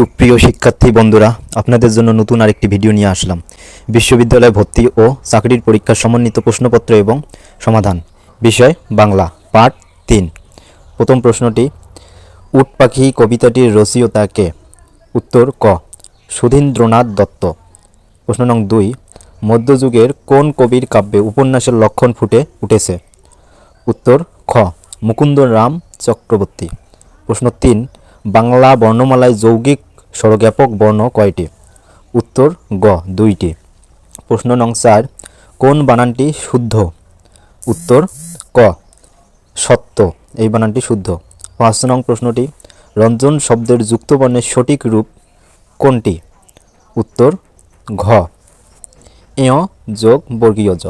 সুপ্রিয় শিক্ষার্থী বন্ধুরা, আপনাদের জন্য নতুন আরেকটি ভিডিও নিয়ে আসলাম। বিশ্ববিদ্যালয়ে ভর্তি ও চাকরির পরীক্ষার সমন্বিত প্রশ্নপত্র এবং সমাধান। বিষয় বাংলা, পার্ট তিন। প্রথম প্রশ্নটি উট পাখি কবিতাটির রচয়িতা কে? উত্তর ক, সুধীন্দ্রনাথ দত্ত। প্রশ্ন নং দুই, মধ্যযুগের কোন কবির কাব্যে উপন্যাসের লক্ষণ ফুটে উঠেছে? উত্তর খ মুকুন্দরাম চক্রবর্তী। প্রশ্ন তিন, বাংলা বর্ণমালায় যৌগিক স্বরজ্ঞাপক বর্ণ কয়টি? উত্তর, গ, দুইটি। প্রশ্ন নং চার, কোন বানানটি শুদ্ধ? উত্তর, ক, সত্য, এই বানানটি শুদ্ধ। পাঁচ নং প্রশ্নটি, রঞ্জন শব্দের যুক্ত বর্ণের সঠিক রূপ কোনটি? উত্তর, ঘ। এয় যোগ বর্গীয় জ।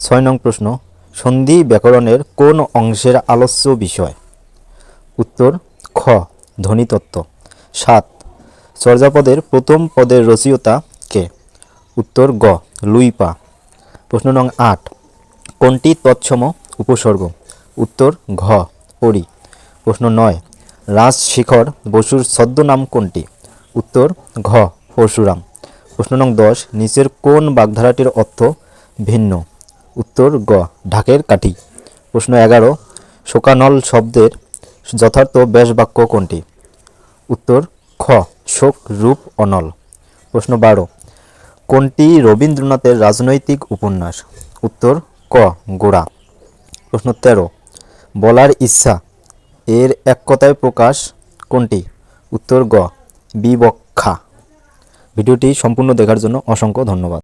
ছয় নং প্রশ্ন, সন্ধি ব্যাকরণের কোন অংশের আলস্য বিষয়? উত্তর, খ, ধ্বনিতত্ত্ব। সাত চর্যাপদের প্রথম পদের রচয়িতা কে? উত্তর গ লুইপা প্রশ্ন নং আট, কোনটি তৎসম উপসর্গ? উত্তর ঘ পরি প্রশ্ন নয়, রাজশেখর বসুর ছদ্মনাম কোনটি? উত্তর ঘ, পরশুরাম। প্রশ্ন নং দশ, নিচের কোন বাগধারাটির অর্থ ভিন্ন? উত্তর গ, ঢাকের কাঠি। প্রশ্ন এগারো, শোকানল শব্দের যথার্থ ব্যাস বাক্য কোনটি? উত্তর খ শোক রূপ, অনল। প্রশ্ন বারো। কোনটি রবীন্দ্রনাথের রাজনৈতিক উপন্যাস? উত্তর, ক, গোড়া। প্রশ্ন তেরো। বলার ইচ্ছা, এর এক কথায় প্রকাশ কোনটি? উত্তর, গ, বিবক্ষা। ভিডিওটি সম্পূর্ণ দেখার জন্য অসংখ্য ধন্যবাদ।